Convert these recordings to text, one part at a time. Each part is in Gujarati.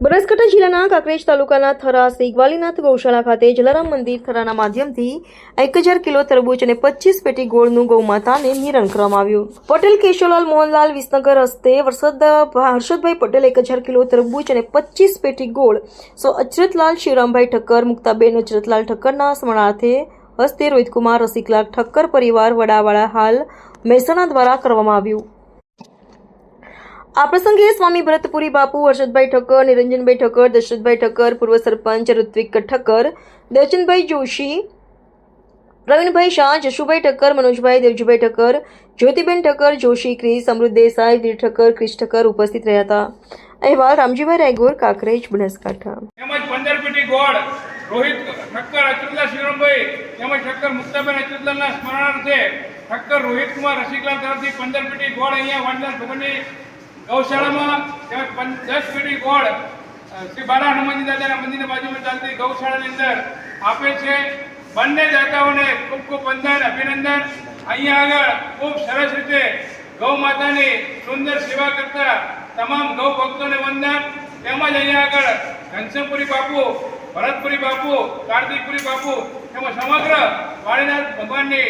બનાસકાંઠા જિલ્લાના કાંકરેજ તાલુકાના થરા શ્રી ગ્વાલીનાથ ગૌશાળા ખાતે જલારામ મંદિર થરાના માધ્યમથી એક હજાર કિલો તરબૂચ અને પચીસ પેટી ગોળનું ગૌમાતાને નિરણ કરવામાં આવ્યું. પટેલ કેશવલાલ મોહનલાલ વિસનગર હસ્તે વરસદ હર્ષદભાઈ પટેલ એક હજાર કિલો તરબૂચ અને પચીસ પેટી ગોળ સો અચરતલાલ શિવરામભાઈ ઠક્કર, મુક્તાબેન અચરતલાલ ઠક્કરના સ્મરણાર્થે હસ્તે રોહિતકુમાર રસિકલાલ ઠક્કર પરિવાર વડાવાળા હાલ મહેસાણા દ્વારા કરવામાં આવ્યું. આ પ્રસંગે સ્વામી ભરતપુરી બાપુ હર્ષદભાઈ ઠક્કર, નિરંજનભાઈ ઠક્કર, દશરથભાઈ ઠક્કર, પૂર્વ સરપંચ ઋત્વિક ઠક્કર, દર્શનભાઈ જોશી, પ્રવીણભાઈ શાહ, જશુભાઈ ઠક્કર, મનોજભાઈ દેવજીભાઈ ઠક્કર, જ્યોતિબેન ઠક્કર, જોશી ક્રિસ અમૃત દેસાઈ, વીર ઠક્કર, ક્રિશ ઠક્કર ઉપસ્થિત રહ્યા હતા. અહેવાલ રામજીભાઈ રાયગોર, કાંકરેજ, બનાસકાંઠા. તેમજ પંદર ગોળ, રોહિત ઠક્કર અચરુલ્લા શિવરામભાઈ તેમજ ઠક્કર મુક્તાબેન અચરુલ્લાના સ્મરણાર્થે ઠક્કર રોહિતકુમાર રસિકલાલ તરફથી પંદર ગોળ અહીંયા વાંડલા ભગવાનની ગૌશાળામાં દસ પેઢી ગોળ શ્રી બાલા હનુમાનજી દાદાના મંદિરની બાજુમાં ચાલતી ગૌશાળાની અંદર આપે છે. બંને દાતાઓને ખૂબ ખૂબ વંદન, અભિનંદન. અહીંયા આગળ ખૂબ સરસ રીતે ગૌ માતાની સુંદર સેવા કરતા તમામ ગૌ ભક્તોને વંદન. તેમજ અહીંયા આગળ ઘનશ્યામપુરી બાપુ, ભરતપુરી બાપુ, કાર્તિકપુરી બાપુ તેમજ સમગ્ર વાળીનાથ ભગવાનની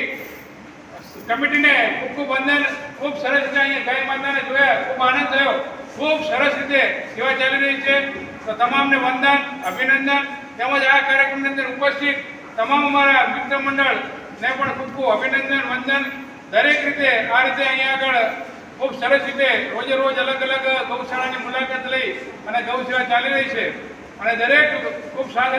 કમિટીને ખૂબ ખૂબ વંદન, ખૂબ સરસ રીતે અહીંયા ગાય માતાને જોયા, ખૂબ આનંદ થયો. ખૂબ સરસ રીતે સેવા ચાલી રહી છે. તો તમામને વંદન, અભિનંદન તેમજ આ કાર્યક્રમની અંદર ઉપસ્થિત તમામ અમારા મિત્ર મંડળને પણ ખૂબ ખૂબ અભિનંદન, વંદન. દરેક રીતે આ રીતે અહીંયા આગળ ખૂબ સરસ રીતે રોજે રોજ અલગ અલગ ગૌશાળાની મુલાકાત લઈ અને ગૌ સેવા ચાલી રહી છે. અને દરેક ખૂબ સારા